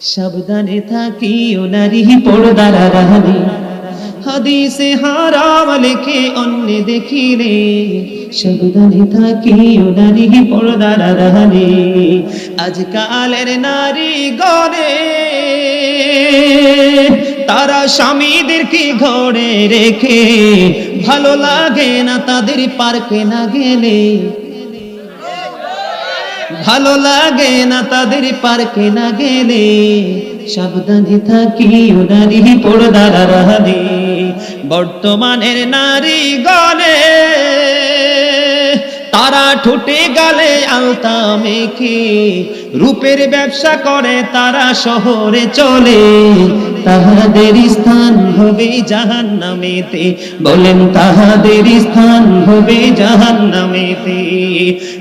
সাবধানে থাকি ও নারী, পর্দার রাহানি হাদিসে হারাম লেখে অন্য দেখিলে, সাবধানে থাকি ও নারী, পর্দার রাহানি আজকালের নারী গরে তারা স্বামীদেরকে ঘরে রেখে, ভালো লাগে না তাদের পার্কে না গেলে? ভালো লাগে না তাদের পার্কে না গেলে। সাবধানে থাকি ও নারী পর্দার রাহানে। বর্তমানের নারী গলে তারা ঠোঁটে গালে আলতা মেখে, রূপের ব্যবসা করে তারা শহরে চলে। তাহাদের স্থান হবে জাহান নামেতে বলেন তাহাদের স্থান হবে জাহান নামেতে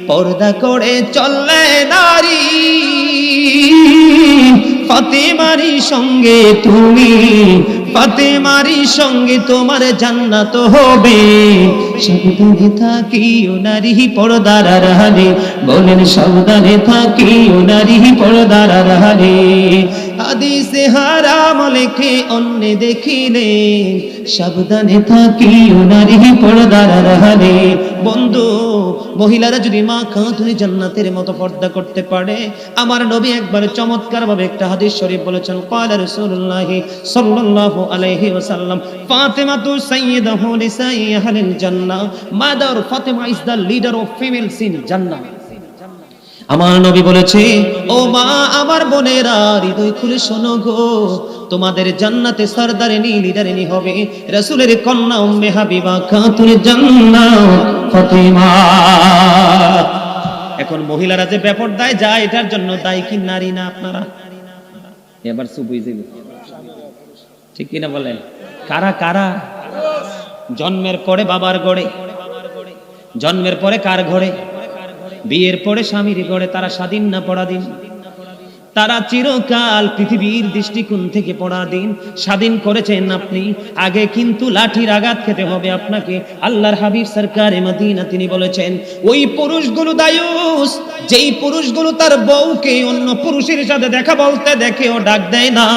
পর্দা করে চললে নারী, ফাতেমারি সঙ্গে তুমি পাতে মারি সঙ্গে তোমার জান্নাত হবে। সাবধানে থাকি ও নারী, পর্দার রাহারে বলেন, সাবধানে থাকি ও নারী, পর্দার আড়ালে। হাদিসে হারাম লেখে, অন্য দেখিলে। সাবধানে থাকি ও নারী, পর্দার রাহারে বন্ধু, মহিলারা যদি মা খাতুনি জান্নাতের মতো পর্দা করতে পারে, আমার নবী একবার চমৎকার ভাবে একটা হাদিস শরীফ বলেছেন কালা রাসূলুল্লাহ সাল্লাল্লাহু আলাইহি ওয়াসাল্লাম ফাতেমা তু সাইয়্যিদাহু নিসাই আহলিল জান্নাহ, mother Fatema is leader of জান্নাহ। আমার নবী বলেছে, ও মা, আমার বোনেরা, হৃদয় খুলে শোনো গো। তোমাদের জান্নাতে হবে রাসূলের কন্যা উম্মে হাবিবা খাতুন জান্নাত ফাতিমা। এখন মহিলারা যে ব্যাপার দায় যায়, এটার জন্য দায় কি নারী না আপনারা? এবার চুপ ঠিক কিনা বলেন? কারা কারা? জন্মের পরে বাবার গড়ে জন্মের পরে কার ঘরে? বিয়ের পরে স্বামীর ঘরে। তারা স্বাধীন না পরাধীন? তারা চিরকাল পৃথিবীর দৃষ্টিকোণ থেকে পরাধীন। স্বাধীন করেছেন আপনি। আগে কিন্তু লাঠির আঘাত খেতে হবে আপনাকে। আল্লাহর হাবিব সরকার মদিনা তিনি বলেছেন, ওই পুরুষগুলো দায়ুস। যেই পুরুষগুলো তার বউকে অন্য পুরুষের সাথে দেখা বলতে দেখে ও ডাক দেয় না।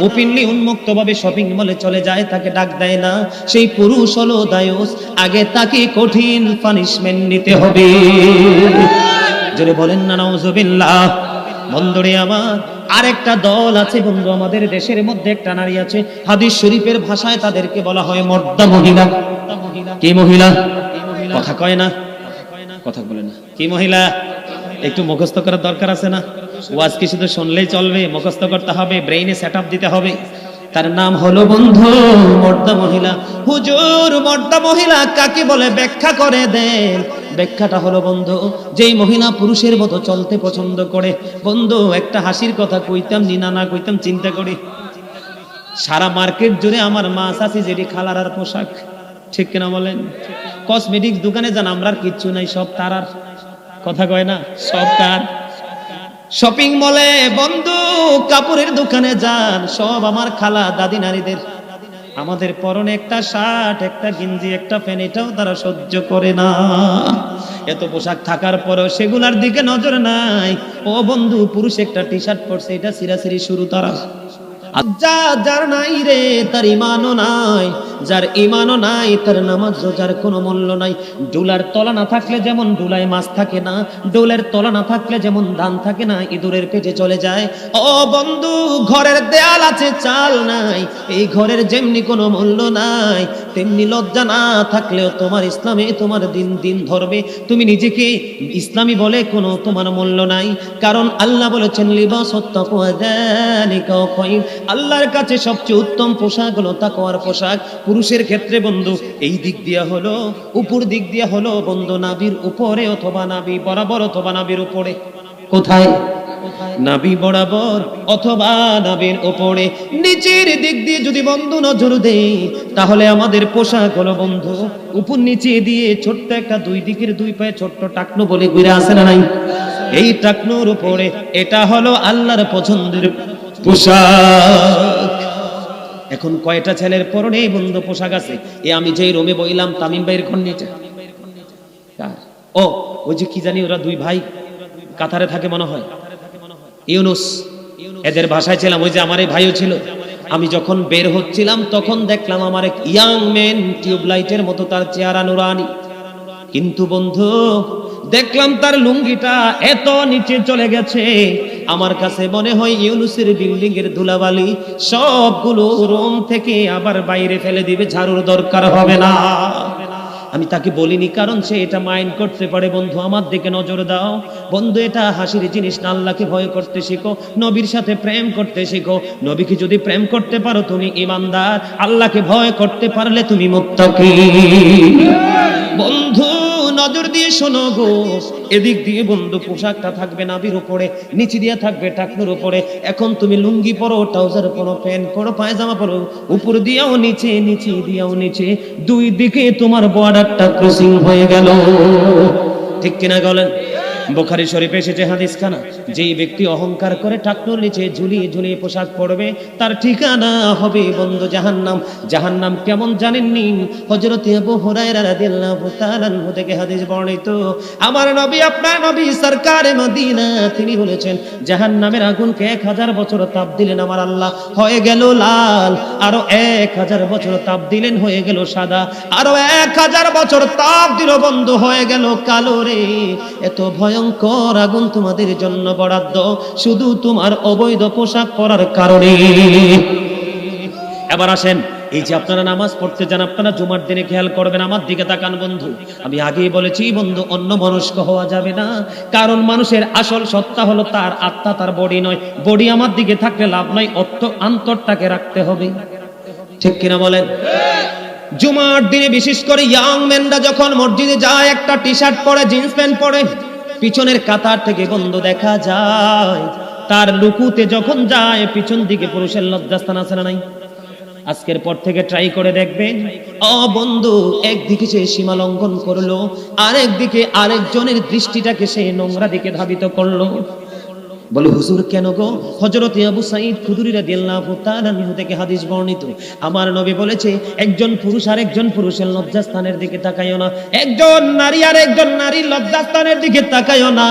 ওপেনলি উন্মুক্ত ভাবে শপিং মলে চলে যায়, তাকে ডাক দেয় না। সেই পুরুষ হলো দায়ুস। আগে তাকে কঠিন পানিশমেন্ট নিতে হবে। যদি বলেন না, নাউজুবিল্লাহ। বন্ধুরে আমার আরেকটা দল আছে বন্ধু, আমাদের দেশের মধ্যে একটা নারী আছে। হাদিস শরীফের ভাষায় তাদেরকে বলা হয় মর্দা মহিলা। কি মহিলা? কথা কয় না। কথা বলে না। কি মহিলা? একটু মুখস্থ করার দরকার আছে না? ওয়াজ কি শুধু শুনলেই চলবে, মুখস্থ করতে হবে ব্রেইনে সেট দিতে হবে। তার নাম হলো বন্ধু মর্দা মহিলা। হুজুর, মর্দা মহিলা, কাকে বলে ব্যাখ্যা করে দেন? ব্যাখ্যাটা হলো, বন্ধু, যেই মহিলা পুরুষের মতো চলতে পছন্দ করে, বন্ধু, একটা হাসির কথা কইতাম, নিনা না কইতাম, চিন্তা করি। সারা মার্কেট জুড়ে আমার মাছ আছে যেটি খালার আর পোশাক। ঠিক কিনা বলেন? কসমেটিক্স দোকানে যান আমরা কিচ্ছু নাই, সব তারার। কথা কয় না? সব তার। শপিং মলে বন্ধু, কাপড়ের দোকানে যান, সব আমার খালা দাদি নারীদের আমাদের পরনে একটা শার্ট, একটা গিঞ্জি, একটা ফ্যান এটাও তারা সহ্য করে না। এত পোশাক থাকার পরেও সেগুলার দিকে নজর নাই। ও বন্ধু, পুরুষ একটা টি শার্ট পরছে, এটা সিরাসিরি শুরু তারা। যার নাই রে, তার ইমানও নাই। যার ইমানও নাই, তার নামাজ রোজার কোনো মূল্য নাই। ডোলার তলা না থাকলে যেমন ডোলায় মাছ থাকে না ডোলের তলা না থাকলে যেমন ধান থাকে না, ইঁদুরের পেটে চলে যায়। ও বন্ধু, ঘরের দেয়াল আছে, চাল নাই। এই ঘরের যেমনি কোনো মূল্য নাই, তেমনি লজ্জা না থাকলেও তোমার ইসলামে তোমার দিন দিন ধরবে। তুমি নিজেকে ইসলামী বলে কোনো তোমার মূল্য নাই। কারণ আল্লাহ বলেছেন লিবাস আল্লাহর কাছে সবচেয়ে উত্তম পোশাক হলো তাকওয়ার পোশাক। পুরুষের ক্ষেত্রে বন্ধু, এই দিক দিয়া হলো, উপর দিক দিয়া হলো বন্ধু নাবির উপরে অথবা নাবি বরাবর অথবা নাবির উপরে। কোথায়? নাবি বরাবর অথবা নাবির উপরে। নিচের দিক দিয়ে যদি বন্ধু নজর দেই, তাহলে আমাদের পোশাক হলো বন্ধু, উপর নিচে দিয়ে ছোট্ট একটা দুই দিকের দুই পায়ে ছোট্ট টাকনো বলে ঘুরে আসে না নাই? এই টাকনোর উপরে, এটা হলো আল্লাহর পছন্দের পোশাক। এখন কয়টা ছেলের পরনে এই বন্ধু পোশাক আছে? এ আমি যেই রোমে বইলাম, তামিম ভাইয়ের ঘর কার? ও, ওই যে কি জানি ওরা দুই ভাই কাতারে থাকে মনে হয়। ইউনুস। এদের ভাষায় ছিলাম, ওই যে আমার এই ভাইও ছিল। আমি যখন বের হচ্ছিলাম, তখন দেখলাম আমার এক ইয়াং মেন টিউবলাইটের মতো তার চেহারা নুরানি। কিন্তু বন্ধু, দেখলাম তার লুঙ্গিটা এত নিচে চলে গেছে আমার কাছে মনে হয় ইউনুসের বিল্ডিং এর ধুলাবালি সবগুলো রুম থেকে আবার বাইরে ফেলে দিবে, ঝাড়ুর দরকার হবে না। আমি তাকে বলিনি, কারণ সে এটা মাইন্ড করতে পারে। বন্ধু, আমার দিকে নজর দাও। বন্ধু, এটা হাসির জিনিস না, আল্লাহকে ভয় করতে শিখো, নবীর সাথে প্রেম করতে শিখো। নবীকে যদি প্রেম করতে পারো, তুমি ইমানদার। আল্লাহকে ভয় করতে পারলে তুমি মুত্তাকি। বন্ধু নজর দিয়ে শোনো গো। এদিক দিয়ে বন্ধু পোশাকটা থাকবে নাবির উপরে, নিচে দিয়ে থাকবে টাকনুর উপরে। এখন তুমি লুঙ্গি পরো, ট্রাউজার পরো, প্যান্ট পরো পায়জামা পরো। উপর দিয়েও নিচে নিচে দিয়েও নিচে। দুই দিকে তোমার বর্ডারটা ক্রসিং হয়ে গেল। ঠিক কিনা বলেন বোখারি শরীফে এসেছে হাদিস খানা যেই ব্যক্তি অহংকার করে টাকনুর নিচে ঝুলিয়ে ঝুলিয়ে পোশাক পরবে, তার ঠিকানা হবে বন্ধু জাহান্নাম। জাহান্নাম কেমন জানেননি? হযরত আবু হুরায়রা রাদিয়াল্লাহু তাআলা থেকে হাদিস বর্ণিত। আমার নবী, আপনার নবী মদিনা, তিনি বলেছেন আগুনকে 1000 বছর তাপ দিলেন আমার আল্লাহ। হয়ে গেল লাল, আরও 1000 বছর তাপ দিলেন, হয়ে গেল সাদা, আরও 1000 বছর তাপ দিল বন্ধ, হয়ে গেল কালো রে। এত ভয়ঙ্কর আগুন তোমাদের জন্য বরাদ্দ, শুধু তোমার অবৈধ পোশাক পরার কারণে এবার আসেন, এই যে আপনারা নামাজ পড়তে যান, আপনারা জুমার দিনে খেয়াল করবেন, আমার দিকে তাকান বন্ধু। আমি আগেই বলেছি, বন্ধু, অন্য মনস্ক হওয়া যাবে না। কারণ মানুষের আসল সত্তা হলো তার আত্মা, তার বডি নয়। বডি আমার দিকে থাকলে লাভ নাই, অর্থ আন্তরটাকে রাখতে হবে। ঠিক কিনা বলেন? জুমার দিনে বিশেষ করে ইয়াং মেনরা যখন মসজিদে যায়, একটা টি শার্ট পরে, জিন্স প্যান্ট পরে পিছনের কাতার থেকে বন্ধ দেখা যায়। তার লুকুতে যখন যায়, পিছন দিকে পুরুষের লজ্জাস্থান আছে না নাই? আজকের পর থেকে ট্রাই করে দেখবেন অ বন্ধু, একদিকে সে সীমা লঙ্ঘন করল, আরেকদিকে আরেকজনের দৃষ্টিটাকে সে নোংরা দিকে ধাবিত করল। বলে, হুজুর, কেন গো? হযরত আবু সাঈদ খুদরি রাদিয়াল্লাহু তাআলা থেকে হাদিস বর্ণিত। আমার নবী বলেছে, একজন পুরুষ আর একজন পুরুষের লজ্জাস্থানের দিকে তাকায়ও না। একজন নারী আর একজন নারীর লজ্জাস্থানের দিকে তাকায়ও না।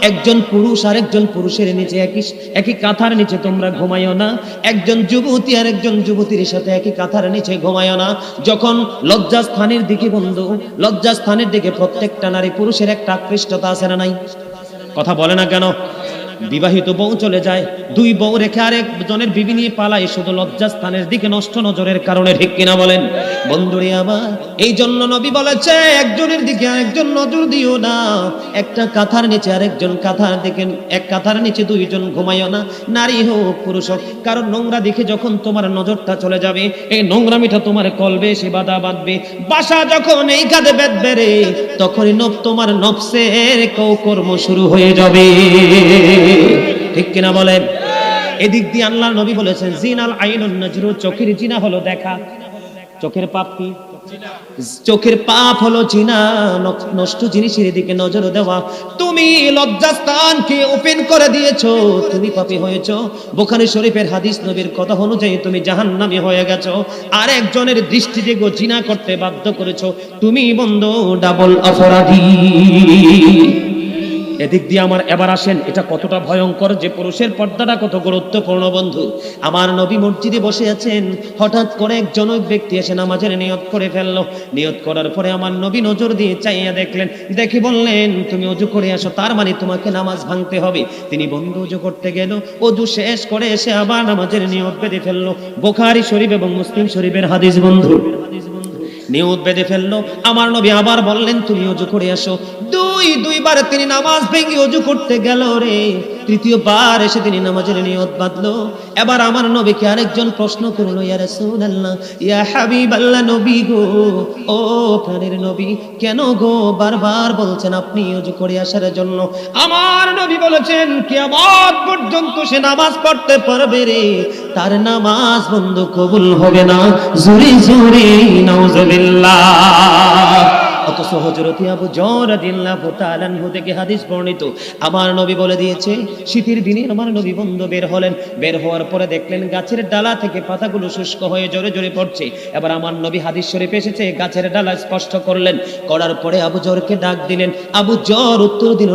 একজন পুরুষ আর একজন পুরুষের নিচে একই একই কাঁথার নিচে তোমরা ঘুমায়ও না। একজন যুবতী আর একজন যুবতীর সাথে একই কাঁথার নিচে ঘুমায়ও না। যখন লজ্জাস্থানের দিকে বন্ধু, লজ্জাস্থানের দিকে প্রত্যেকটা নারী পুরুষের একটা আকৃষ্টতা আছে না নাই? কথা বলে না কেন? বিবাহিত বউ চলে যায়। দুই বউ রেখে আরেকজনের বিবি নিয়ে পালায়। শুধু লজ্জাস্থানের দিকে নষ্ট নজরের কারণে, ঠিক কিনা বলেন? বন্ধুরে আমার এই জন্য নবী বলেছে, একজনের দিকে আরেকজন নজর দিও না। একটা কাঁথার নিচে আরেকজন কাঁথার দিকে, এক কাঁথার নিচে দুইজন ঘুমাইও না। নারী হোক, পুরুষ হোক, কারণ নোংরা দিকে যখন তোমার নজরটা চলে যাবে, এই নোংরামিটা তোমার কলবে সে বাধা বাঁধবে। বাসা যখন এই কাঁধে বেঁধবে রে তখনই নব তোমার নফসের কর্ম শুরু হয়ে যাবে। ঠিক কিনা বলেন? এদিক দিয়ে আল্লাহ নবী বলেছেন, জিনাল আইনুন নজরু, চোখের জিনা হলো দেখা। চোখের পাপ কি? চোখের পাপ হলো জিনা নষ্ট জিনিসের দিকে নজর দেওয়া। তুমি লজ্জাস্থানকে ওপেন করে দিয়েছ, তুমি পাপী হয়েছো। বোখারি শরীফের হাদিস নবীর কথা অনুযায়ী তুমি জাহান্নামী হয়ে গেছো। আর একজনের দৃষ্টি দিয়ে জিনা করতে বাধ্য করেছ। তুমি বন্ধ ডাবল অপরাধী। এদিক দিয়ে আমার এবার আসেন। এটা কতটা ভয়ঙ্কর যে পুরুষের পর্দাটা কত গুরুত্বপূর্ণ বন্ধু। আমার নবী মসজিদে বসে আছেন। হঠাৎ করে একজন ব্যক্তি এসে নামাজের নিয়ত করে ফেলল। নিয়ত করার পরে আমার নবী নজর দিয়ে চাইয়া দেখলেন, দেখে বললেন, তুমি অজু করে আসো, তার মানে তোমাকে নামাজ ভাঙতে হবে। তিনি বন্ধু অজু করতে গেল। অজু শেষ করে এসে আবার নামাজের নিয়ত বেঁধে ফেলল। বোখারি শরীফ এবং মুসলিম শরীফের হাদিস, বন্ধু। নিয়ত বেঁধে ফেলল। আমার নবী আবার বললেন, তুমি অজু করে আসো দুই, দুইবার তিনি নামাজ ভেঙে অজু করতে গেল রে। তৃতীয়বার এসে তিনি নামাজের নিয়ত বাঁধলো। এবার আমার নবীকে আরেকজন প্রশ্ন করল, ইয়া রাসূলুল্লাহ, ইয়া হাবিবাল্লাহ নবী গো, ও প্রাণের নবী, কেন গো বারবার বলছেন আপনি অজু করে আসার জন্য? আমার নবী বলেছেন, কিয়ামত পর্যন্ত সে নামাজ পড়তে পারবে রে, তার নামাজ বন্ধ কবুল হবে না। জুরি জুরি নাউজুবিল্লাহ। আবু থেকে হাদিস বর্ণিত, আমার নবী বলে দিয়েছে, শীতের দিনে আমার নবী বন্ধু বের হলেন। বের হওয়ার পরে দেখলেন গাছের ডালা থেকে পাতাগুলো শুষ্ক হয়ে জোরে জোরে পড়ছে। এবার আমার নবী হাদিস শরীফ এসেছে, গাছের ডালা স্পষ্ট করলেন। করার পরে আবু জরকে ডাক দিলেন, আবু জর উত্তর দিল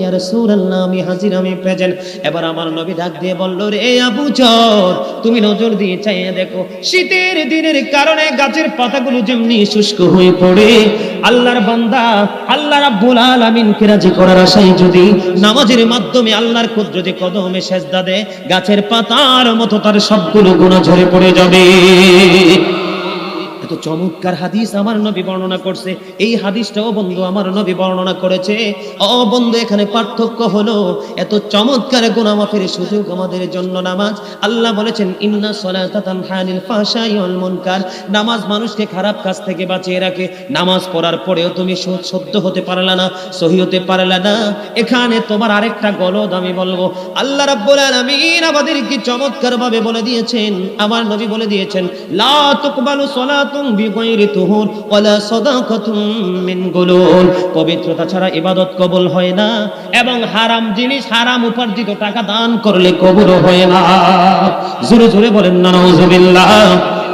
ইয়া রাসূলুল্লাহ, আমি হাজির, আমি প্রেজেন্ট। এবার আমার নবী ডাক দিয়ে বলল, রে আবু জর তুমি নজর দিয়ে দেখো, শীতের দিনের কারণে গাছের পাতাগুলো যেমনি শুষ্ক হয়ে পড়ে আল্লাহর বান্দা, আল্লাহ রাব্বুল আলামিনকে রাজি করার আশায় যদি নামাজের মাধ্যমে আল্লাহর কুদরতে কদমে সেজদা দেয়, গাছের পাতার মতো তার সবগুলো গুনাহ ঝরে পড়ে যাবে। এত চমৎকার হাদিস আমার নবী বর্ণনা করছে। এই হাদিসটাও বন্ধু আমার নবী বর্ণনা করেছে। ও বন্ধু, এখানে পার্থক্য হলো, এত চমৎকার গুনামাফের সুযোগ আমাদের জন্য নামাজ। আল্লাহ বলেছেন, ইন্না সলাতা তানহানিল ফাহশাই ওয়াল মুনকার। নামাজ মানুষকে খারাপ কাজ থেকে বাঁচিয়ে রাখে। নামাজ পড়ার পরেও তুমি সদ্য হতে পারলা না, সহি হতে পারলা না। এখানে তোমার আরেকটা গলদ আমি বলব। আল্লাহ রাব্বুল আলামিন আমাদের কি চমৎকার ভাবে বলে দিয়েছেন। আমার নবী বলে দিয়েছেন, লা তুকবালু তুহুর, ওয়ালা সাদাকাতুন মিন পবিত্রতা ছাড়া ইবাদত কবুল হয় না, এবং হারাম জিনিস, হারাম উপার্জিত টাকা দান করলে কবুল হয় না। জোরে জোরে বলেন না নাউজুবিল্লাহ।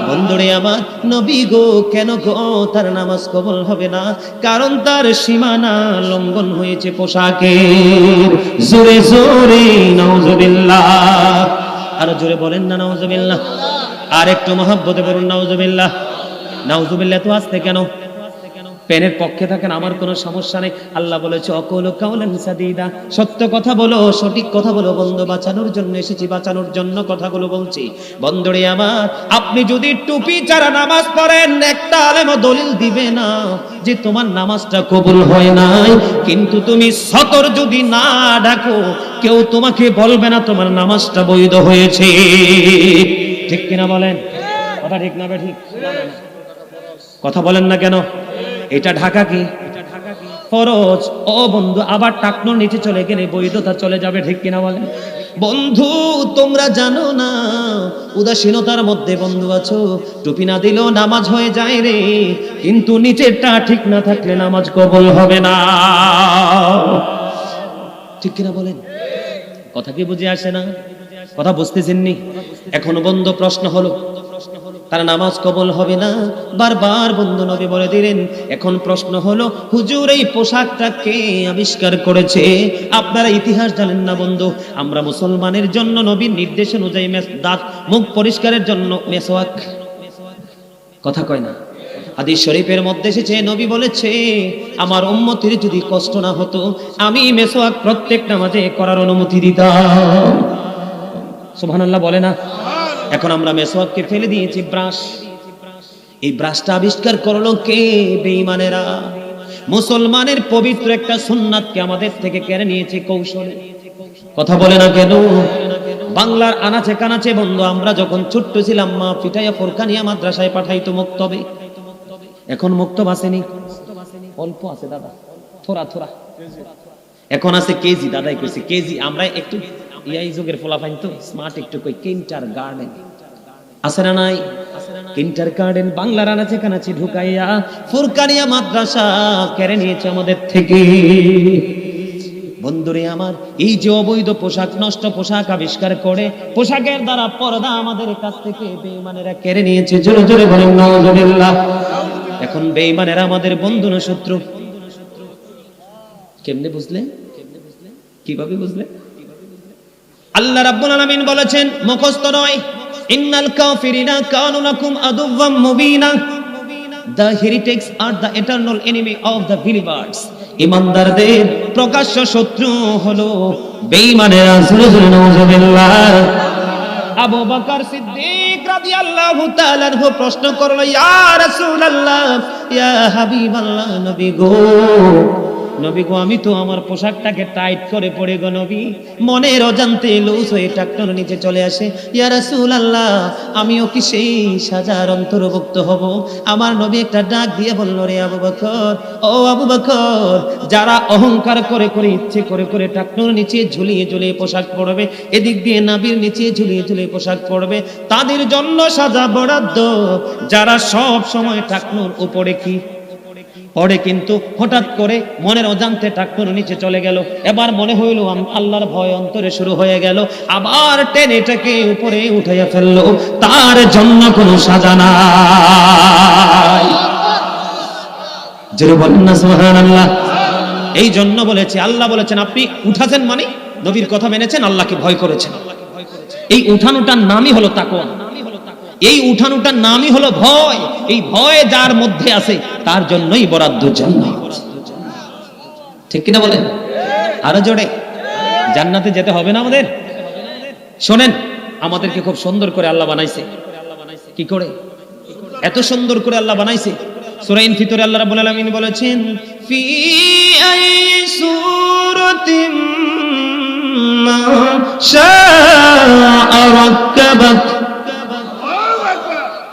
বন্ধুরে আমার, নবী গো, কেন গো, তার নামাজ কবল হবে না? কারণ তার সীমানা লঙ্ঘন হয়েছে পোশাকে। জোরে জোরে, নাউজুবিল্লাহ। আর জোরে বলেন না, নাউজুবিল্লাহ। আর একটু মহাব্বতে বলুন, নাউজুবিল্লাহ। নাউজুবিল্লাহ তো আসতে কেন? পেনের পক্ষে থাকেন, আমার কোনো সমস্যা নেই। আল্লাহ বলেছে, অকল কাউলান সাদিদা। সত্য কথা বলো, সঠিক কথা বলো, বন্ধ, বাঁচানোর জন্য এসেছি, বাঁচানোর জন্য কথাগুলো বলছি। বন্ধুরে আমার, আপনি যদি টুপি ছাড়া নামাজ পড়েন, একটা আলেম দলিল দিবে না যে তোমার নামাজটা কবুল হয় নাই। কিন্তু তুমি সতর যদি না ডাকো, কেউ তোমাকে বলবে না তোমার নামাজটা বৈধ হয়েছে। ঠিক কিনা বলেন? কথা ঠিক না ঠিক? কথা বলেন না কেন? এটা ঢাকা কি? ফরজ, ও বন্ধু, আবার টাকনোর নিচে চলে গেলে বৈধতা চলে যাবে, ঠিক কিনা বলেন? বন্ধু, তোমরা জানো না, উদাসীনতার মধ্যে বন্ধু আছো, টুপি না দিলেও নামাজ হয়ে যায় রে, কিন্তু নিচেরটা ঠিক না থাকলে নামাজ কবল হবে না। ঠিক কিনা বলেন? কথা কি বুঝে আসে না? কথা বুঝতেছেননি এখনও বন্ধ প্রশ্ন হলো তার নামাজ কবল হবে না। বারবার বন্ধু নবী বলে দিলেন, এখন প্রশ্ন হলো, হুজুর, এই পোশাকটা কে আবিষ্কার করেছে? আপনারা ইতিহাস জানেন না বন্ধু, আমরা মুসলমানের জন্য নবীর নির্দেশ অনুযায়ী দাঁত, মুখ পরিষ্কারের জন্য মেসওয়াক। কথা কয় না। হাদিস শরীফের মধ্যে এসেছে, নবী বলেছে, আমার উম্মতির যদি কষ্ট না হতো, আমি মেসওয়াক প্রত্যেক নামাজে করার অনুমতি দিতাম। সুবহানাল্লাহ বলে না? এখন আমরা মেসওয়াককে ফেলে দিয়েছি ব্রাশ। এই ব্রাশটা আবিষ্কার করল কে? বেঈমানেরা। মুসলমানের পবিত্র একটা সুন্নাতকে আমাদের থেকে কেড়ে নিয়েছে কৌশলে। কথা বলে না কেন? বাংলার আনাচে কানাচে বন্ধু, আমরা যখন ছোট্ট ছিলাম, মা পিঠাইয়া ফোরকানিয়া মাদ্রাসায় পাঠাইতো মুক্তবে। এখন মুক্তব আসেনি অল্প আছে দাদা। থোড়া থোড়া। এখন আছে কেজি, দাদাই কইছে, কেজি আমরা একটু ইয়াই যুগের তো স্মার্ট একটু কই, কিন্টার গার্ডেন। আবিষ্কার করে, পোশাকের দ্বারা পর্দা আমাদের কাছ থেকে বেঈমানেরা কেড়ে নিয়েছে, জোরে জোরে এখন বেঈমানেরা আমাদের বন্ধু না শত্রু? কেমনে বুঝলে কীভাবে বুঝলে আল্লাহ রাব্বুল আলামিন বলেছেন, মুখস্থ নয়। ইন্নাল কাফিরিনা কানু লাকুম আদুওয়াম মুবিনা। The হেরিটেক্স are the eternal enemy of the believers ইমানদারদের প্রকাশ্য শত্রু হলো বেঈমানেরা। জোরে, নাউজুবিল্লাহ। আবু বকর সিদ্দিক রাদিয়াল্লাহু তাআলা আনহু প্রশ্ন করল, ইয়া রাসূলুল্লাহ, ইয়া হাবিবাল্লাহ নবী গো। নবী গো, আমি তো আমার পোশাকটাকে টাইট করে পড়ে গো নবী। মনের অজান্তে লুজ হয়ে টাকটার নিচে চলে আসে। ইয়া রাসূলুল্লাহ, আমিও কি সেই সাজার অন্তর্ভুক্ত হব? আমার নবী একটা ডাক দিয়ে বলল, রে আবু বকর, ও আবু বকর, যারা অহংকার করে করে ইচ্ছে করে করে টাকনোর নিচে ঝুলিয়ে ঝুলিয়ে পোশাক পরবে, এদিক দিয়ে নাবির নিচে ঝুলিয়ে ঝুলিয়ে পোশাক পরবে, তাদের জন্য সাজা বরাদ্দ। যারা সব সময় টাকনোর উপরে কি পরে কিন্তু হঠাৎ করে মনের অজান্তে টাকুর নিচে চলে গেল। এবার মনে হইল আল্লাহর ভয় অন্তরে শুরু হয়ে গেল। আবার টেনে এটাকে উপরে উঠাইয়া ফেলল। তার জন্য কোনো সাজা নাই। বলেন না, সুবহানাল্লাহ। এই জন্য বলেছে, আল্লাহ বলেছেন, আপনি উঠাছেন মানে নবীর কথা মেনেছেন, আল্লাহকে ভয় করেছেন। এই উঠানোটার নামই হলো তাকওয়া। এই উঠানোটার নামই হলো ভয়। এই ভয় যার মধ্যে আছে, তার জন্যই বরাদ্দ জান্নাত। ঠিক কিনা বলেন? আরও জোরে। জান্নাতে যেতে হবে না আমাদের? শোনেন, আমাদেরকে খুব সুন্দর করে আল্লাহ বানাইছে। কি করে? এত সুন্দর করে আল্লাহ বানাইছে। সুরাইন ফিতরে আল্লাহ রাব্বুল আলামিন বলেছেন, ফি আই সূরাতিন মা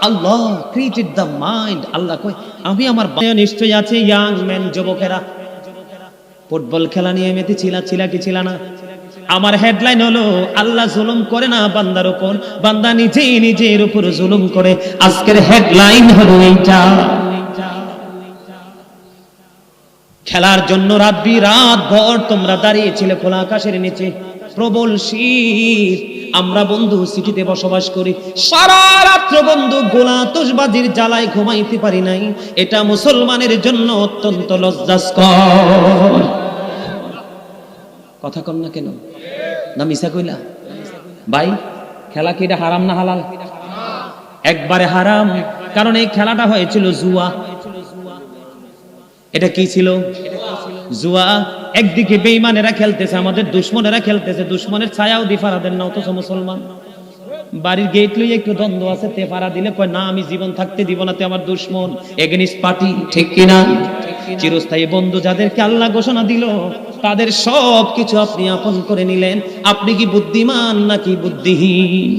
Allah created the mind Allah কই আমি আমার বায়া নিশ্চয়ই আছে ইয়াং ম্যান যুবকেরা। ফুটবল খেলা নিয়ে মেতে ছিলা ছিলা কি ছিলা না। আমার হেডলাইন হলো, আল্লাহ জুলুম করে না বান্দার উপর। বান্দা নিজেই নিজের উপর জুলুম করে। আজকের হেডলাইন হলো এইটা। খেলার জন্য রাত রাত ভর তোমরা দাঁড়িয়েছিলে খোলা আকাশের নিচে। প্রবল শীত। আমরা বন্ধু সিটিতে বসবাস করি। সারা রাত্র বন্ধু গোলা তোষবাজির জ্বালায় ঘুমাইতে পারি নাই। এটা মুসলমানের জন্য অত্যন্ত লজ্জাস্কর। কথা কন না কেন? না মিশা কইলা? ভাই, খেলা কি এটা হারাম না হালাল? একবারে হারাম। কারণ এই খেলাটা হয়েছিল জুয়া। এটা কি ছিল? জুয়া। একদিকে বেঈমানেরা খেলতেছে, আমাদের দুশ্মনেরা খেলতেছে। দুশ্মনের ছায়াও দিফারা দেন না অথচ মুসলমান। বাড়ির গেট লই একটু দ্বন্দ্ব আছে তেফারা দিলে কয়, না, আমি জীবন থাকতে দিব না, তে আমার দুশ্মন। এগেনিস্ট পার্টি ঠিক কিনা? চিরস্থায়ী বন্ধু যাদেরকে আল্লাহ ঘোষণা দিল, তাদের সব কিছু আপনি আপন করে নিলেন। আপনি কি বুদ্ধিমান নাকি বুদ্ধিহীন?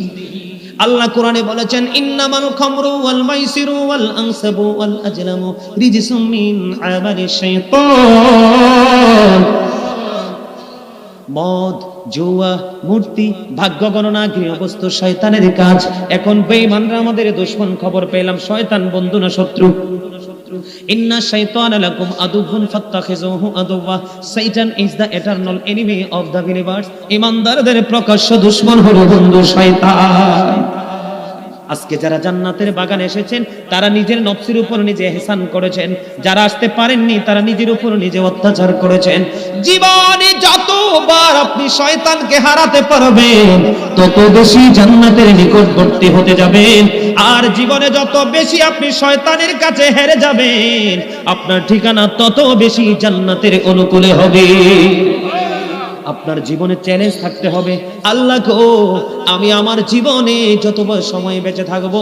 আল্লাহ কোরআনে বলেছেন, ইন্নামাল খামরু ওয়াল মাইসিরু ওয়াল আনসাবু ওয়াল আজলামু রিজসুম মিন আমালি শাইতান। মদ, জুয়া, মূর্তি, ভাগ্য গণনা, গৃহবস্তু, শয়তানের কাজ। এখন বেঈমানরা আমাদের দুশ্মন খবর পেলাম, শয়তান বন্ধু না শত্রু। ইন্না শাইতানা লাকুম আদুবুন ফাত্তাখিজুহু আদুওয়া। Is the eternal enemy of ইমানদারদের প্রকাশ্য দুশ্মন হলো বন্ধু শয়তান। আজকে যারা জান্নাতের বাগানে এসেছেন, তারা নিজের নফসের উপর নিজে হেসান করেছেন। যারা আসতে পারেননি, তারা নিজের উপর নিজে অত্যাচার করেছেন। জীবনে যতবার আপনি শয়তানকে হারাতে পারবেন, তত বেশি জান্নাতের নিকটবর্তী হতে যাবেন। আর জীবনে যত বেশি আপনি শয়তানের কাছে হেরে যাবেন, আপনার ঠিকানা তত বেশি জান্নাতের অনুকূলে হবে। আপনার জীবনে চ্যালেঞ্জ থাকতে হবে, আল্লাহ গো, আমি আমার জীবনে যত সময় বেঁচে থাকব,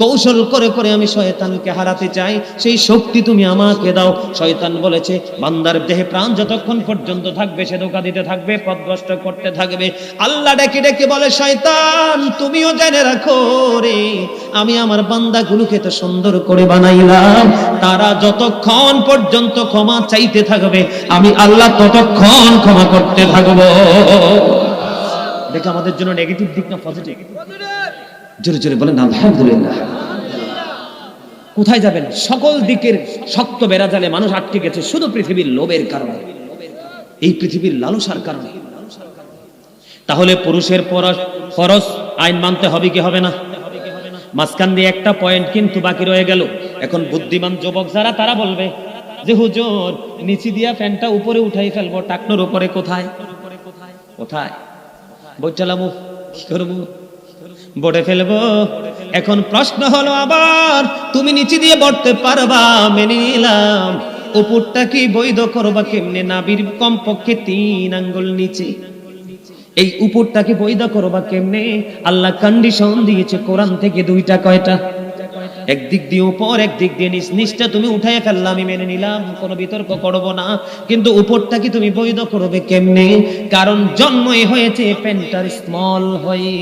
কৌশল করে করে আমি শয়তানকে হারাতে চাই, সেই শক্তি তুমি আমাকে দাও। শয়তান বলেছে, বান্দার দেহে প্রাণ যতক্ষণ পর্যন্ত থাকবে, সে ধোকা দিতে থাকবে, পথভ্রষ্ট করতে থাকবে। আল্লাহ ডেকে ডেকে বলে, শয়তান, তুমিও জেনে রাখো রে আমি আমার বান্দাগুলোকে তো সুন্দর করে বানাইলাম। তারা যতক্ষণ পর্যন্ত ক্ষমা চাইতে থাকবে, আমি আল্লাহ ততক্ষণ ক্ষমা করতে থাকব। দেখো আমাদের জন্য নেগেটিভ দিক না পজিটিভ জোরে জোরে বলেন, আলহামদুলিল্লাহ। কোথায় যাবেন? সকল দিকের শক্ত বেড়াজালে মানুষ আটকে গেছে, শুধু পৃথিবীর লোভের কারণে। এই পৃথিবীর লালসার কারণে। তাহলে পুরুষের পরশ- ফরজ আইন মানতে হবে কি হবে না? মাঝখান দিয়ে একটা পয়েন্ট কিন্তু বাকি রয়ে গেল। এখন বুদ্ধিমান যুবক যারা, তারা বলবে যে, হুজুর, নিচি দিয়া ফ্যানটা উপরে উঠাই ফেলব, টাকনোর উপরে কোথায়? কোথায়? বইটালামু কি করব? বটে ফেলব। এখন প্রশ্ন হলো আবার, তুমি নিচে দিয়ে বটতে পারবা? মেনে নিলাম। উপরটা কি বৈধ করবা কেমনে? নাবির কমপক্ষে তিন আঙ্গুল নিচে। এই উপরটাকে বৈধ করবা কেমনে? আল্লাহ কন্ডিশন দিয়েছে কোরআন থেকে দুইটা কয়টা? একদিক দিয়ে উপর, একদিক দিয়ে নিচ। নিচটা তুমি উঠাই ফেললাম আমি মেনে নিলাম, কোনো বিতর্ক করব না। কিন্তু উপরটা কি তুমি বৈধ করবে কেমনে? কারণ জন্মই হয়েছে প্যান্টার স্মল হয়ে।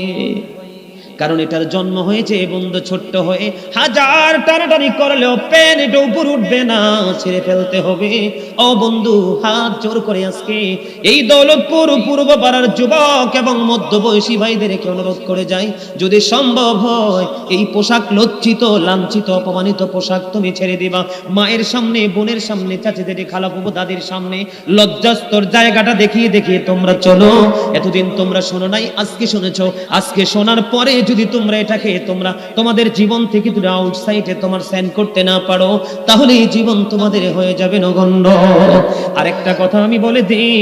কারণ এটার জন্ম হয়েছে বন্ধু ছোট্ট হয়ে। হাজার টানাটানি করলেও পেন এটা উপর উঠবে না, ছেড়ে ফেলতে হবে। ও বন্ধু, হাত জোর করে আজকে। এই দৌলতপুর পূর্ব পাড়ার যুবক এবং মধ্যবয়সী ভাইদেরকে অনুরোধ করে যাই। যদি সম্ভব হয়, এই পোশাক লজ্জিত, লাঞ্ছিত, অপমানিত পোশাক তুমি ছেড়ে দিবা। মায়ের সামনে, বোনের সামনে, চাচিদের খালাপুবু দাদির সামনে লজ্জাস্তর জায়গাটা দেখিয়ে দেখিয়ে তোমরা চলো। এতদিন তোমরা শোনো নাই, আজকে শুনেছো। আজকে শোনার পরে যদি তোমরা এটাকে তোমরা তোমাদের জীবন থেকে তুমি আউটসাইডে তোমার সেন্ড করতে না পারো তাহলে এই জীবন তোমাদের হয়ে যাবে নগণ্য আরেকটা কথা আমি বলে দিই,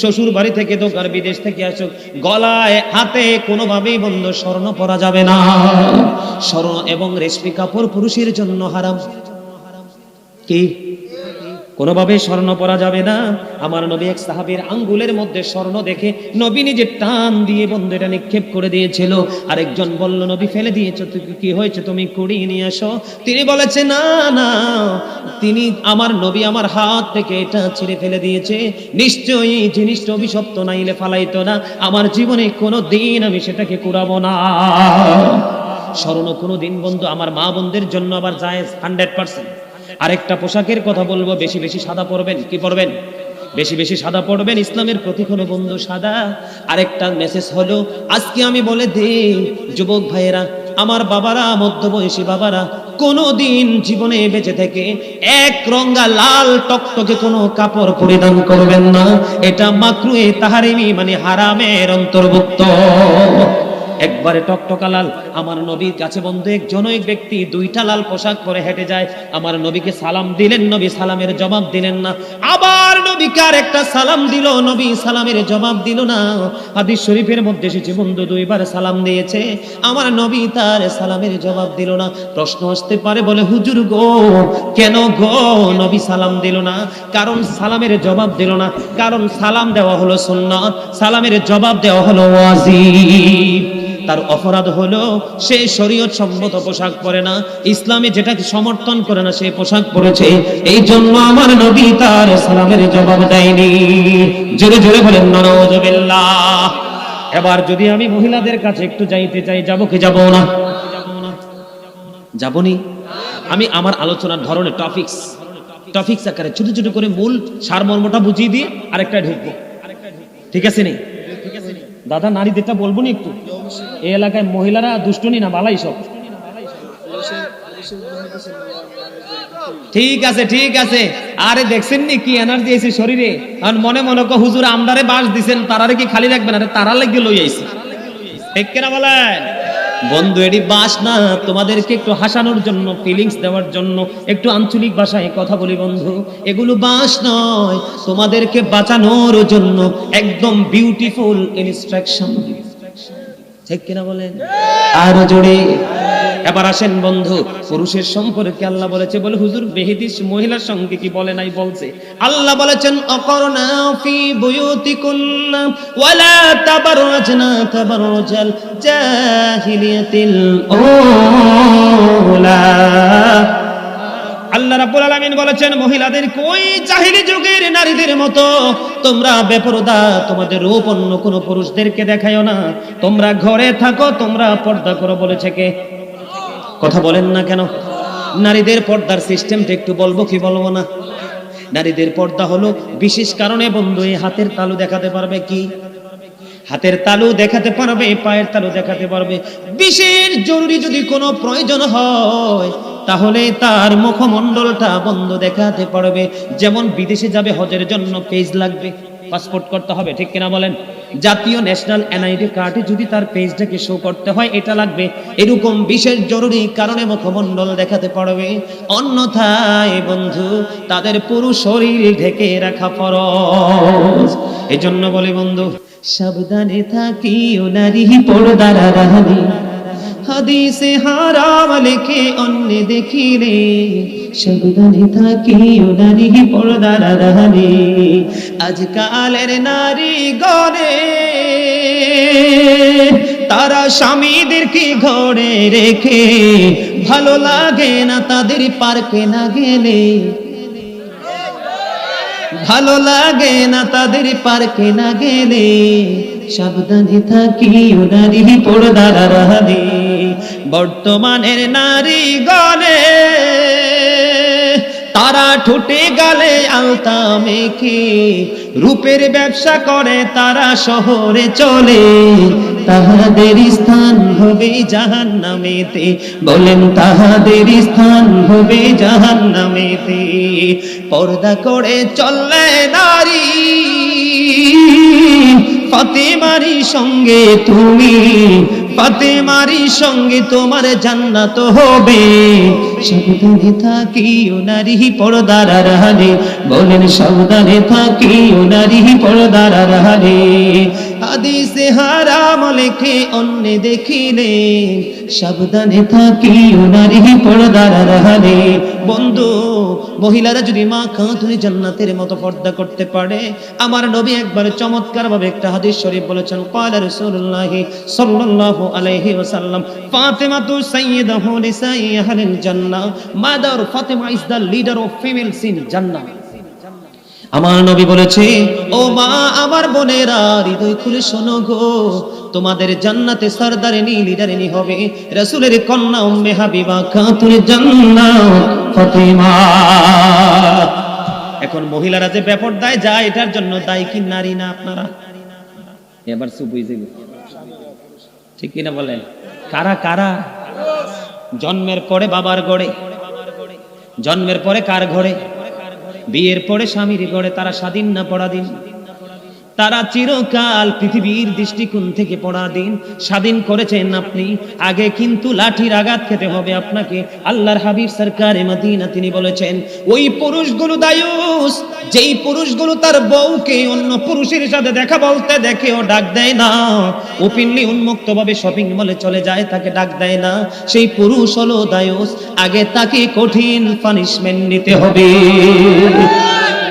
শ্বশুর বাড়ি থেকে দোকার বিদেশ থেকে আসুক, গলায়, হাতে কোনোভাবেই বন্ধ স্বর্ণ পরা যাবে না। স্বর্ণ এবং রেশমি কাপড় পুরুষের জন্য হারাম। কি? কোনোভাবে স্বর্ণ পরা যাবে না। আমার নবী এক সাহাবীর আঙ্গুলের মধ্যে স্বর্ণ দেখে নবী নিজে টান দিয়ে বন্ধু এটা নিক্ষেপ করে দিয়েছিল। আরেকজন বলল, নবী ফেলে দিয়েছ কি হয়েছে? তুমি কুড়িয়ে নিয়ে আসো তিনি বলেছে, না না। তিনি আমার নবী আমার হাত থেকে এটা ছিঁড়ে ফেলে দিয়েছে। নিশ্চয়ই এই জিনিসটা অভিশপ্ত নাইলে ফালাইতো না। আমার জীবনে কোনো দিন আমি সেটাকে কুড়াবো না। স্মরণ কোনো দিন বন্ধু আমার মা বোনদের জন্য আবার যায় হান্ড্রেড পার্সেন্ট আরেকটা পোশাকের কথা বলব, বেশি বেশি সাদা পরবেন, কি পরবেন? বেশি বেশি সাদা পড়বেন ইসলামের প্রতি কোনো বন্ধু সাদা। আরেকটা মেসেজ হলো, আজকে আমি বলে দেই, যুবক ভাইয়েরা, আমার বাবারা, মধ্যবয়সী বাবারা কোনো দিন জীবনে বেঁচে থেকে এক রঙা লাল টকটকে কোনো কাপড় পরিধান করবেন না। এটা মাকরুয়ে তাহারিমি মানে হারামের অন্তর্ভুক্ত। একবারে টকটকা লাল। আমার নবীর কাছে বন্ধু, একজন এক ব্যক্তি দুইটা লাল পোশাক পরে হেঁটে যায়। আমার নবীকে সালাম দিলেন, নবী সালামের জবাব দিলেন না। আবার নবীকে আর একটা সালাম দিল, নবী সালামের জবাব দিল না। হাদিস শরীফের মধ্যে এসেছে, বন্ধু দুইবার সালাম দিয়েছে। আমার নবী তার সালামের জবাব দিল না। প্রশ্ন আসতে পারে বলে, হুজুর গো, কেন গো? নবী সালাম দিল না। কারণ সালামের জবাব দিল না। কারণ সালাম দেওয়া হলো সুন্নাত, সালামের জবাব দেওয়া হলো ওয়াজিব। তার অপরাধ হলো, সে শরীয়ত সম্মত পোশাক পরে না, ইসলামে যেটাকে সমর্থন করে না, সে পোশাক পরেছে। এই জন্য আমার নবী তার সালামের জবাব দেয়নি। জোরে জোরে বলেন এবার যদি আমি মহিলাদের কাছে একটু যাইতে চাই, যাব কি যাব না? যাবনি আমি আমার আলোচনার ধরনের টপিকস টপিকস আকারে ছোট ছোট করে মূল সারমর্মটা বুঝিয়ে দিয়ে আরেকটা ঢুকবো। ঠিক আছে নি? দাদা, নারীদেরটা বলব নি একটু? এই এলাকায় মহিলারা দুষ্টুনি না, বালাই সব। ঠিক আছে ঠিক আছে। আরে দেখছেন নি কি এনার্জি আছে শরীরে? আর মনে মনে কো হুজুর আমদারে বাস দিছেন, তারারে কি খালি রাখবেন? আরে তারা লাগিয়ে লই আইছি। ঠিক কেনা বলেন? বন্ধু এটি বাস না, তোমাদেরকে একটু হাসানোর জন্য ফিলিংস দেওয়ার জন্য, একটু আঞ্চলিক ভাষায় কথা বলি বন্ধু। এগুলো বাস নয়, তোমাদেরকে বাঁচানোর জন্য একদম বিউটিফুল ইনস্ট্রাকশন ঠিক কিনা বলেন? আরও জোরে। এবার আসেন বন্ধু, পুরুষের সম্পর্কে আল্লাহ বলেছে, বলে হুজুর বেহিদিস মহিলার সঙ্গে কি বলে নাই বলছে। আল্লাহ বলেছেন আল্লাহ বলেছেন, মহিলাদের কই যুগের নারীদের মতো? তোমরা বেপরদা, তোমাদের রূপ অন্য কোনো পুরুষদেরকে দেখায়ও না। তোমরা ঘরে থাকো, তোমরা পর্দা করো, বলেছে কে? কথা বলেন না কেন? নারীদের পর্দার সিস্টেমটা একটু বলব কি বলব না? নারীদের পর্দা হলো বিশেষ কারণে বন্ধু, এই হাতের তালু দেখাতে পারবে কি? হাতের তালু দেখাতে পারবে, পায়ের তালু দেখাতে পারবে। বিশেষ জরুরি যদি কোনো প্রয়োজন হয়, তাহলে তার মুখমণ্ডলটা বন্ধ দেখাতে পারবে। যেমন বিদেশে যাবে, হজের জন্য পেজ লাগবে। পাসপোর্ট করতে হবে, ঠিক কিনা বলেন? জাতীয় ন্যাশনাল এনআইডি কার্ডে যদি তার পেজটাকে শো করতে হয়, এটা লাগবে। এরকম বিশেষ জরুরি কারণে মুখমণ্ডল দেখাতে পারবে। অন্যথায়, বন্ধু, তাদের পুরো শরীর ঢেকে রাখা ফরজ। এজন্য জন্য বলে, বন্ধু, সাবধানে থাকি ও নারী পড়দারা রাহানি হাদিসে হারাম লেখে অন্য দেখিলে, সাবধানে থাকি ও নারী পর্দার রাহানি আজকালের নারী গণে তারা স্বামীদেরকে ঘরে রেখে? ভালো লাগে না তাদের পার্কে না গেলে। ভালো লাগে না তাদের পার্কে না গেলে। সাবধানে থাকি নারী পর্দার রাহানে বর্তমানের নারী গণে তারা ঠোঁটে গালে আলতা মেখে, রূপের ব্যবসা করে তারা শহরে চলে। তাহাদের স্থান হবে জাহান নামেতে বলেন তাহাদের স্থান হবে জাহান নামেতে পর্দা করে চললে নারী ফাতেমারি সঙ্গে তুমি ফাতেমারি সঙ্গে তোমার জান্নাত হবে। সাবধানে থাকি ও নারী, পর্দার রাহানে বলেন, সাবধানে থাকি ও নারী, পর্দার রাহানে হাদিসে হারাম লেখে, অন্য দেখিলে। সাবধানে থাকি ও নারী, পর্দার রাহানে বন্ধু, মহিলারা যদি মা কাঁতুনি জান্নাতের মতো পর্দা করতে পারে, আমার নবী একবার চমৎকার ভাবে একটা হাদিস শরীফ বলেছেন, ক্বালা রাসূলুল্লাহ সাল্লাল্লাহু আলাইহি ওয়াসাল্লাম ফাতেমা তু সাইয়্যিদাহু লিসাই আহলিল জান্নাহ, mother is the leader of জান্নাহ। আমার নবী বলেছে, ও মা, আমার বোনেরা, হৃদয় খুলে শোনো গো, তোমাদের জান্নাতে হবে রাসূলের কন্যা উম্মে হাবিবা খাতুনে জান্নাত ফাতেমা। এখন মহিলারা যে বেপরদায় যায়, এটার জন্য দায় কি নারী না আপনারা? এবার চুপ হয়ে ঠিক কিনা বলেন? কারা কারা? জন্মের পরে বাবার গড়ে। জন্মের পরে কার ঘরে? বিয়ের পরে স্বামীর ঘরে, তারা স্বাধীন না পরাধীন? তারা চিরকাল পৃথিবীর দৃষ্টিকোণ থেকে পরাধীন। স্বাধীন করেছেন আপনি। আগে কিন্তু লাঠির আঘাত খেতে হবে আপনাকে। আল্লাহর হাবিব সরকারে মদিনা তিনি বলেছেন, ওই পুরুষগুলো দায়ুস, যেই পুরুষগুলো তার বউকে অন্য পুরুষের সাথে দেখা বলতে ও ডাক দেয় না। ওপেনলি উন্মুক্ত ভাবে শপিং মলে চলে যায়, তাকে ডাক দেয় না। সেই পুরুষ হলো দায়ুস। আগে তাকে কঠিন পানিশমেন্ট নিতে হবে।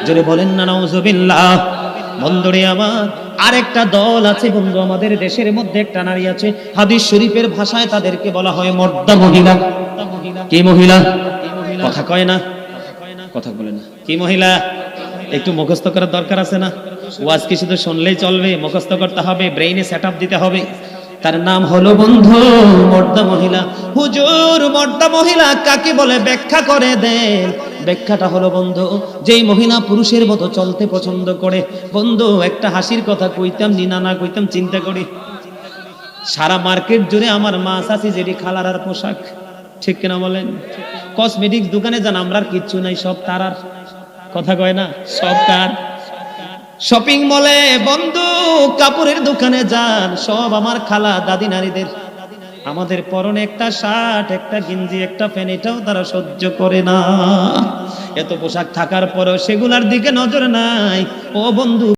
জোরে বলেন না নাউজুবিল্লাহ। বন্ধুরে আমার আরেকটা দল আছে বন্ধু আমাদের দেশের মধ্যে একটা নারী আছে হাদিস শরীফের ভাষায় তাদেরকে বলা হয় মর্দা মহিলা। কি মহিলা? কথা কয় না। কথা বলে না। কি মহিলা? একটু মুখস্থ করার দরকার আছে না? ওয়াজ কি শুধু শুনলেই চলবে মুখস্থ করতে হবে ব্রেইনে সেট দিতে হবে। তার নাম হলো বন্ধু মর্দা মহিলা। হুজুর মর্দা মহিলা কাকে বলে ব্যাখ্যা করে দেন। ব্যাখ্যাটা হলো বন্ধু, যেই মহিলা পুরুষের মতো চলতে পছন্দ করে। বন্ধু, একটা হাসির কথা কইতাম, নিনা না কইতাম, চিন্তা করি। সারা মার্কেট জুড়ে আমার মা চাষি যেটি খালার আর পোশাক। ঠিক কিনা বলেন? কসমেটিক্স দোকানে যান আমরা আর কিচ্ছু নাই, সব তারার কথা কয় না? সব তার। শপিং মলে বন্ধু, কাপড়ের দোকানে যান, সব আমার খালা দাদি নারীদের আমাদের পরনে একটা শার্ট, একটা গিঞ্জি, একটা প্যান্ট, এটাও তারা সহ্য করে না। এত পোশাক থাকার পরও সেগুলার দিকে নজর নাই। ও বন্ধু